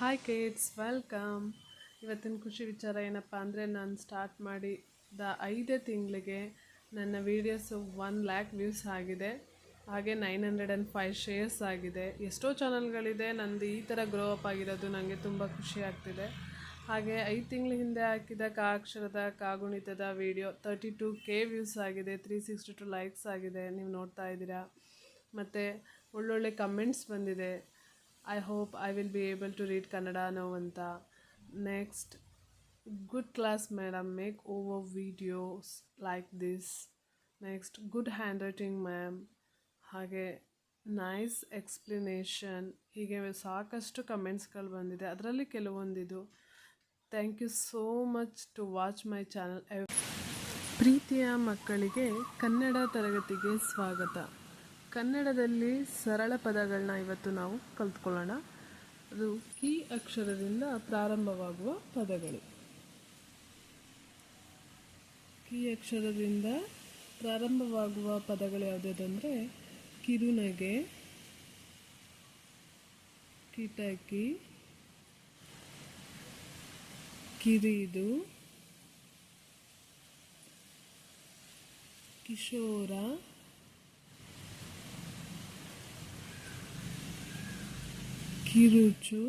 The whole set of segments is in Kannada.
ಹಾಯ್ ಕಿಡ್ಸ್ ವೆಲ್ಕಮ್ ಇವತ್ತಿನ ಖುಷಿ ವಿಚಾರ ಏನಪ್ಪ ಅಂದರೆ ನಾನು ಸ್ಟಾರ್ಟ್ ಮಾಡಿದ ಐದೇ ತಿಂಗಳಿಗೆ ನನ್ನ ವೀಡಿಯೋಸು ಒನ್ ಲ್ಯಾಕ್ ವ್ಯೂಸ್ ಆಗಿದೆ. ಹಾಗೆ nine hundred and five shares ಆಗಿದೆ. ಎಷ್ಟೋ ಚಾನಲ್ಗಳಿದೆ ನಂದು ಈ ಥರ ಗ್ರೋ ಅಪ್ ಆಗಿರೋದು ನನಗೆ ತುಂಬ ಖುಷಿ ಆಗ್ತಿದೆ. ಹಾಗೆ ಐದು ತಿಂಗಳ ಹಿಂದೆ ಹಾಕಿದ ಕಾ ಅಕ್ಷರದ ಕಾಗುಣಿತದ video thirty two K views ಆಗಿದೆ ತ್ರೀ ಸಿಕ್ಸ್ಟಿ ಟು ಲೈಕ್ಸ್ ಆಗಿದೆ. ನೀವು ನೋಡ್ತಾ ಇದ್ದೀರಾ? ಮತ್ತು ಒಳ್ಳೊಳ್ಳೆ ಕಮೆಂಟ್ಸ್ ಬಂದಿದೆ. I hope I will be able to read Kannada no ಅಂತ next good class madam make over videos like this next good handwriting ma'am ಹಾಗೆ ನೈಸ್ ಎಕ್ಸ್ಪ್ಲನೇಷನ್ ಹೀಗೆ ಸಾಕಷ್ಟು ಕಮೆಂಟ್ಸ್ಗಳು ಬಂದಿದೆ. ಅದರಲ್ಲಿ ಕೆಲವೊಂದಿದು. Thank you so much to watch my channel ಪ್ರೀತಿಯ ಮಕ್ಕಳಿಗೆ ಕನ್ನಡ ತರಗತಿಗೆ ಸ್ವಾಗತ. ಕನ್ನಡದಲ್ಲಿ ಸರಳ ಪದಗಳನ್ನ ಇವತ್ತು ನಾವು ಕಲ್ತ್ಕೊಳ್ಳೋಣ. ಅದು ಕಿ ಅಕ್ಷರದಿಂದ ಪ್ರಾರಂಭವಾಗುವ ಪದಗಳು. ಕಿ ಅಕ್ಷರದಿಂದ ಪ್ರಾರಂಭವಾಗುವ ಪದಗಳು ಯಾವುದಂದರೆ ಕಿರುನಗೆ, ಕಿಟಕಿ, ಕಿರಿದು, ಕಿಶೋರ ಕಿರುಚು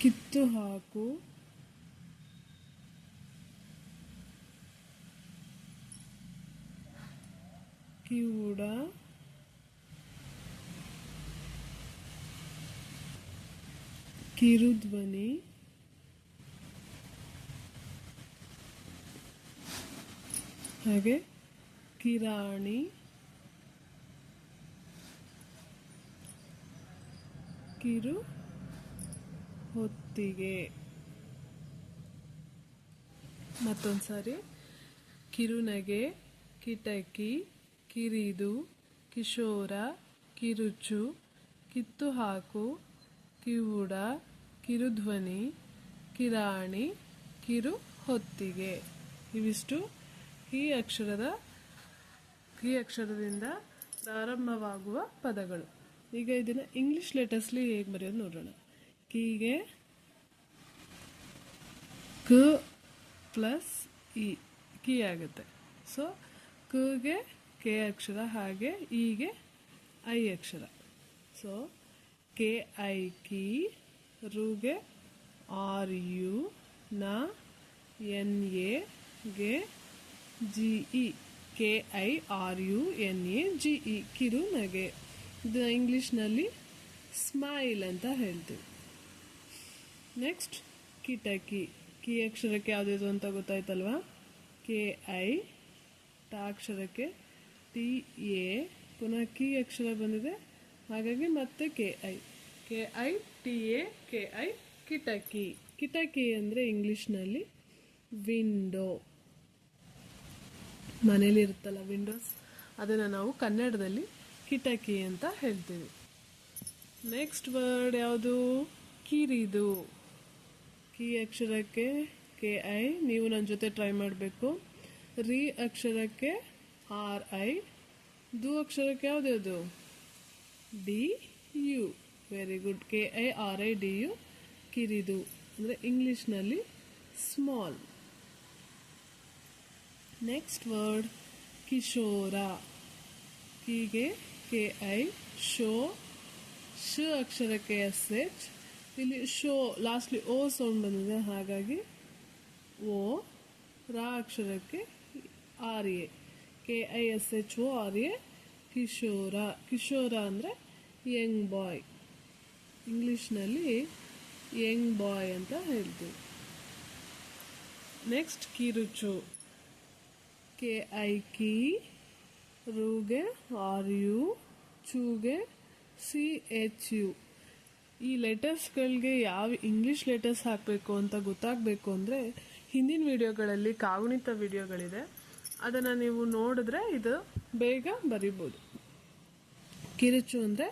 ಕಿತ್ತು ಹಾಕು ಕಿವುಡ ಕಿರುಧ್ವನಿ ಹಾಗೆ ಕಿರಾಣಿ. ಕಿರು ಹೊತ್ತಿಗೆ. ಮತ್ತೊಂದು ಸಾರಿ, ಕಿರುನಗೆ ಕಿಟಕಿ, ಕಿರಿದು, ಕಿಶೋರ, ಕಿರುಚು ಕಿತ್ತು ಹಾಕು ಕಿವುಡ, ಕಿರುಧ್ವನಿ, ಕಿರಾಣಿ, ಕಿರು ಹೊತ್ತಿಗೆ. ಇವಿಷ್ಟು ಈ ಅಕ್ಷರದ ಈ ಅಕ್ಷರದಿಂದ ಪ್ರಾರಂಭವಾಗುವ ಪದಗಳು. ಈಗ ಇದನ್ನು ಇಂಗ್ಲಿಷ್ ಲೆಟರ್ಸ್ಲಿ ಹೇಗೆ ಬರೆಯೋದು ನೋಡೋಣ. ಕೀಗೆ ಕ ಪ್ಲಸ್ ಇ, ಕಿ ಆಗುತ್ತೆ. ಸೊ ಕಗೆ ಕೆ ಅಕ್ಷರ, ಹಾಗೆ ಇಗೆ ಐ ಅಕ್ಷರ. ಸೊ ಕೆ ಐ, ಕಿ, ರುಗೆ, ಆರ್, ಯು, ನ, ಎನ್, ಎ, ಗೆ, G, E. K I R U N A G E ಕಿರು ನಗೆ ಇದು ಇಂಗ್ಲೀಷ್ನಲ್ಲಿ ಸ್ಮೈಲ್ ಅಂತ ಹೇಳ್ತೀವಿ. ನೆಕ್ಸ್ಟ್, ಕಿಟಕಿ. ಕಿ ಅಕ್ಷರಕ್ಕೆ ಯಾವುದಿದು ಅಂತ ಗೊತ್ತಾಯ್ತಲ್ವಾ? ಕೆ ಐ ಟ ಅಕ್ಷರಕ್ಕೆ ಟಿ ಎ ಪುನಃ ಕಿ ಅಕ್ಷರ ಬಂದಿದೆ. ಹಾಗಾಗಿ ಮತ್ತೆ K I K I T A K I ಕಿಟಕಿ. ಕಿಟಕಿ ಅಂದರೆ ಇಂಗ್ಲೀಷ್ನಲ್ಲಿ ವಿಂಡೋ. ಮನೇಲಿ ಇರುತ್ತಲ್ಲ ವಿಂಡೋಸ್ ಅದನ್ನು ನಾವು ಕನ್ನಡದಲ್ಲಿ ಕಿಟಕಿ ಅಂತ ಹೇಳ್ತೀವಿ. ನೆಕ್ಸ್ಟ್ ವರ್ಡ್ ಯಾವುದು? ಕಿರಿದು. ಕಿ ಅಕ್ಷರಕ್ಕೆ ಕೆ ಐ. ನೀವು ನನ್ನ ಜೊತೆ ಟ್ರೈ ಮಾಡಬೇಕು. ರಿ ಅಕ್ಷರಕ್ಕೆ ಆರ್ ಐ. ದು ಅಕ್ಷರಕ್ಕೆ ಯಾವುದ್ಯಾವುದು D U. Very good K I, R I, D U. ಕಿರಿದು. ಅಂದರೆ ಇಂಗ್ಲೀಷ್ನಲ್ಲಿ ಸ್ಮಾಲ್ ನೆಕ್ಸ್ಟ್ ವರ್ಡ್ ಕಿಶೋರ ಹೀಗೆ ಕೆ ಐ ಶೋ, ಶ ಅಕ್ಷರಕ್ಕೆ ಎಸ್ ಎಚ್ ಇಲ್ಲಿ ಶೋ ಲಾಸ್ಟ್ಲಿ ಓ ಸೌಂಡ್ ಬಂದಿದೆ, ಹಾಗಾಗಿ ಓ ರಾ ಅಕ್ಷರಕ್ಕೆ R A K I S H O R A ಕಿಶೋರ ಕಿಶೋರ ಅಂದರೆ ಯಂಗ್ ಬಾಯ್ ಇಂಗ್ಲೀಷ್ನಲ್ಲಿ ಯಂಗ್ ಬಾಯ್ ಅಂತ ಹೇಳ್ತೀವಿ. ನೆಕ್ಸ್ಟ್ ಕಿರುಚು ಕೆ ಐ ಕಿ, ರುಗೆ, ಆರ್ ಯು, ಚೂಗೆ, ಸಿ, ಎಚ್ ಯು. ಈ ಲೆಟರ್ಸ್ಗಳಿಗೆ ಯಾವ ಇಂಗ್ಲೀಷ್ ಲೆಟರ್ಸ್ ಹಾಕಬೇಕು ಅಂತ ಗೊತ್ತಾಗಬೇಕು ಅಂದರೆ ಹಿಂದಿನ ವಿಡಿಯೋಗಳಲ್ಲಿ ಕಾಗುಣಿತ ವಿಡಿಯೋಗಳಿದೆ. ಅದನ್ನು ನೀವು ನೋಡಿದ್ರೆ ಇದು ಬೇಗ ಬರಿಬೋದು. ಕಿರುಚು ಅಂದರೆ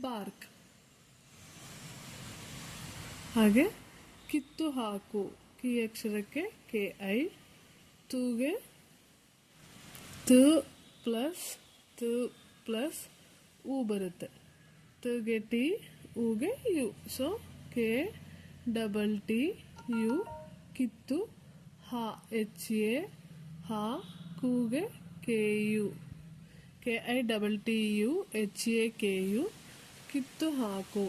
ಬಾರ್ಕ್. ಹಾಗೆ ಕಿತ್ತು ಹಾಕು, ಕಿ ಅಕ್ಷರಕ್ಕೆ ಕೆ ಐ, ತೂಗೆ ತ ಪ್ಲಸ್ ತ ಪ್ಲಸ್ ಉ ಬರುತ್ತೆ. ತಗೆ T ಉಗೆ U. So, K double T, U, ಕಿತ್ತು, ಹ, ಎಚ್, ಎ, ಹ ಕೂಗೆ K, U. K, I, double T, U, H, A, K, U, ಕಿತ್ತು ಹಾಕು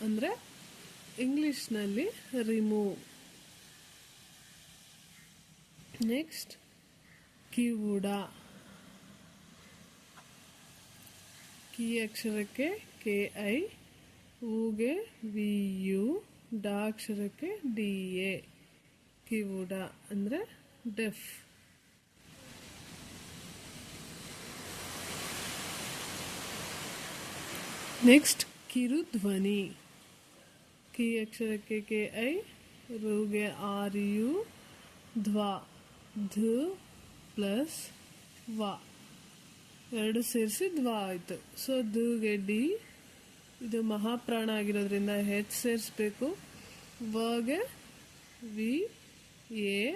ಅಂದರೆ ಇಂಗ್ಲೀಷ್ನಲ್ಲಿ ರಿಮೂವ್ ನೆಕ್ಸ್ಟ್, ಕಿವುಡ. ಕಿ ಅಕ್ಷರಕ್ಕೆ ಕೆ ಐ ಊಗೆ ವಿ ಯು ಡ ಅಕ್ಷರಕ್ಕೆ ಡಿ ಎ ಕಿವುಡ ಅಂದರೆ ಡೆಫ್ ನೆಕ್ಸ್ಟ್ ಕಿರುಧ್ವನಿ ಕಿ ಅಕ್ಷರಕ್ಕೆ ಕೆ ಐ ರುಗೆ ಆರ್ ಯು ಧ್ವ ಧ ಪ್ಲಸ್ ವ ಎರಡು ಸೇರಿಸಿ ದ್ವ ಆಯಿತು. ಸೊ ದುಗೆ ಡಿ, ಇದು ಮಹಾಪ್ರಾಣ ಆಗಿರೋದ್ರಿಂದ ಹೆಚ್ ಸೇರಿಸ್ಬೇಕು. ವಗೆ ವಿ, ಎ,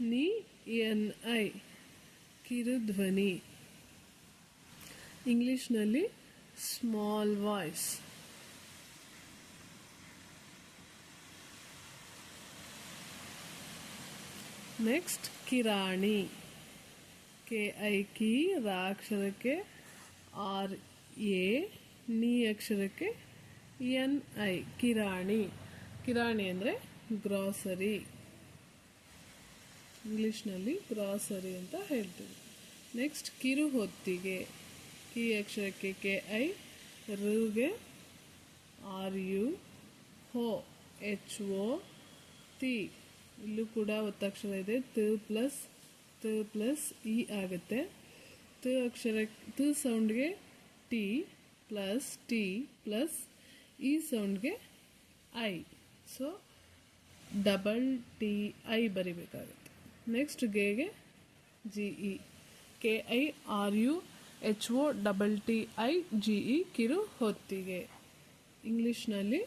ನಿ, ಎನ್, ಐ. ಕಿರುಧ್ವನಿ. ಇಂಗ್ಲೀಷ್ನಲ್ಲಿ ಸ್ಮಾಲ್ ವಾಯ್ಸ್. ನೆಕ್ಸ್ಟ್ ಕಿರಾಣಿ. ಕೆ, ಐ, ಕಿ, ರಾ ಅಕ್ಷರಕ್ಕೆ ಆರ್, ಎ, ನಿ ಅಕ್ಷರಕ್ಕೆ ಎನ್, ಐ, ಕಿರಾಣಿ. ಕಿರಾಣಿ ಅಂದರೆ ಗ್ರಾಸರಿ. ಇಂಗ್ಲೀಷ್ನಲ್ಲಿ ಗ್ರಾಸರಿ ಅಂತ ಹೇಳ್ತೀವಿ. ನೆಕ್ಸ್ಟ್, ಕಿರು ಹೊತ್ತಿಗೆ. ಕಿ ಅಕ್ಷರಕ್ಕೆ ಕೆ, ಐ ರುಗೆ ಆರ್, ಯು, ಹೋ, ಎಚ್ ಒ ತಿ. ಇಲ್ಲೂ ಕೂಡ ಒತ್ತಕ್ಷರ ಇದೆ. ತ ಪ್ಲಸ್ ತ ಪ್ಲಸ್ ಇ ಆಗುತ್ತೆ. ತ ಅಕ್ಷರ, ತ ಸೌಂಡ್ಗೆ T plus T plus E ಸೌಂಡ್ಗೆ I. So, double T, I ಬರಿಬೇಕಾಗುತ್ತೆ. Next ಗೆಗೆ G E. K I R U H O double T I G E ಕಿರು ಹೊತ್ತಿಗೆ ಇಂಗ್ಲೀಷ್ನಲ್ಲಿ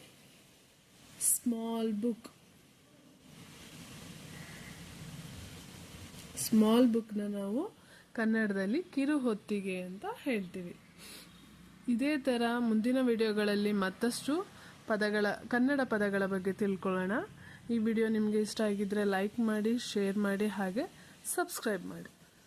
ಸ್ಮಾಲ್ ಬುಕ್. ಸ್ಮಾಲ್ ಬುಕ್ನ ನಾವು ಕನ್ನಡದಲ್ಲಿ ಕಿರು ಹೊತ್ತಿಗೆ ಅಂತ ಹೇಳ್ತೀವಿ. ಇದೇ ಥರ ಮುಂದಿನ ವಿಡಿಯೋಗಳಲ್ಲಿ ಮತ್ತಷ್ಟು ಪದಗಳ, ಕನ್ನಡ ಪದಗಳ ಬಗ್ಗೆ ತಿಳ್ಕೊಳ್ಳೋಣ. ಈ ವಿಡಿಯೋ ನಿಮಗೆ ಇಷ್ಟ ಆಗಿದ್ದರೆ ಲೈಕ್ ಮಾಡಿ ಶೇರ್ ಮಾಡಿ, ಹಾಗೆ ಸಬ್ಸ್ಕ್ರೈಬ್ ಮಾಡಿ.